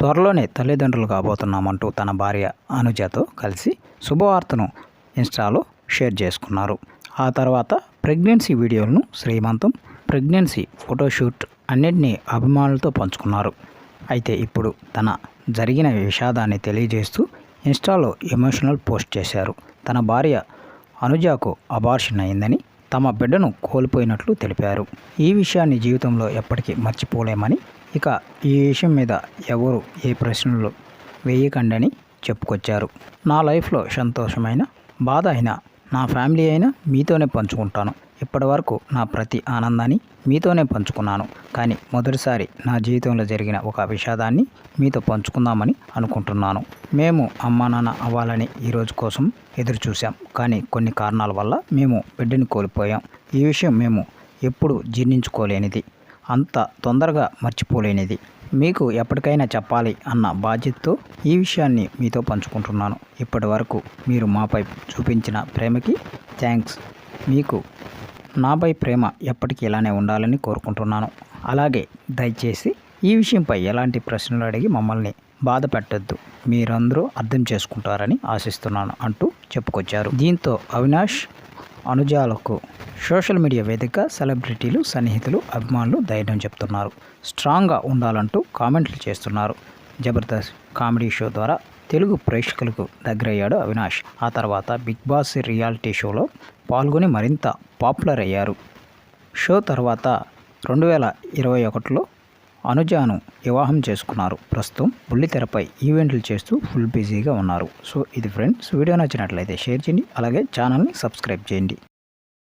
త్వరలోనే తల్లిదండ్రులు కాబోతున్నామంటూ తన భార్య అనుజతో కలిసి శుభవార్తను ఇన్స్టాలో షేర్ చేసుకున్నారు. ఆ తర్వాత ప్రెగ్నెన్సీ వీడియోలను శ్రీమంతం ప్రెగ్నెన్సీ ఫోటోషూట్ అన్నింటినీ అభిమానులతో పంచుకున్నారు. అయితే ఇప్పుడు తన జరిగిన విషాదాన్ని తెలియజేస్తూ ఇన్స్టాలో ఎమోషనల్ పోస్ట్ చేశారు. తన భార్య అనుజాకు అబార్షన్ అయిందని తమ బిడ్డను కోల్పోయినట్లు తెలిపారు. ఈ విషయాన్ని జీవితంలో ఎప్పటికీ మర్చిపోలేమని ఇక ఈ విషయం మీద ఎవరు ఏ ప్రశ్నలు వేయకండని చెప్పుకొచ్చారు. నా లైఫ్లో సంతోషమైన బాధ అయినా నా ఫ్యామిలీ అయినా మీతోనే పంచుకుంటాను. ఇప్పటివరకు నా ప్రతి ఆనందాన్ని మీతోనే పంచుకున్నాను. కానీ మొదటిసారి నా జీవితంలో జరిగిన ఒక విషాదాన్ని మీతో పంచుకుందామని అనుకుంటున్నాను. మేము అమ్మా నాన్న అవ్వాలని ఈ రోజు కోసం ఎదురు చూసాం కానీ కొన్ని కారణాల వల్ల మేము బిడ్డని కోల్పోయాం. ఈ విషయం మేము ఎప్పుడు జీర్ణించుకోలేనిది. అంత తొందరగా మర్చిపోలేనిది. మీకు ఎప్పటికైనా చెప్పాలి అన్న బాధ్యతతో ఈ విషయాన్ని మీతో పంచుకుంటున్నాను. ఇప్పటి వరకు మీరు మాపై చూపించిన ప్రేమకి థ్యాంక్స్. మీకు నాపై ప్రేమ ఎప్పటికీ ఇలానే ఉండాలని కోరుకుంటున్నాను. అలాగే దయచేసి ఈ విషయంపై ఎలాంటి ప్రశ్నలు అడిగి మమ్మల్ని బాధ పెట్టద్దు. మీరందరూ అర్థం చేసుకుంటారని ఆశిస్తున్నాను అంటూ చెప్పుకొచ్చారు. దీంతో అవినాష్ అనుజాలకు సోషల్ మీడియా వేదిక సెలబ్రిటీలు సన్నిహితులు అభిమానులు ధైర్యం చెప్తున్నారు. స్ట్రాంగ్గా ఉండాలంటూ కామెంట్లు చేస్తున్నారు. జబర్దస్త్ కామెడీ షో ద్వారా తెలుగు ప్రేక్షకులకు దగ్గరయ్యాడు అవినాష్. ఆ తర్వాత బిగ్ బాస్ రియాలిటీ షోలో పాల్గొని మరింత పాపులర్ అయ్యారు. షో తర్వాత రెండు వేల ఇరవై ఒకటిలో అనుజాను వివాహం చేసుకున్నారు. ప్రస్తుతం బుల్లితెరపై ఈవెంట్లు చేస్తూ ఫుల్ బిజీగా ఉన్నారు. సో ఇది ఫ్రెండ్స్ వీడియో నచ్చినట్లయితే షేర్ చేయండి. అలాగే ఛానల్ని సబ్స్క్రైబ్ చేయండి.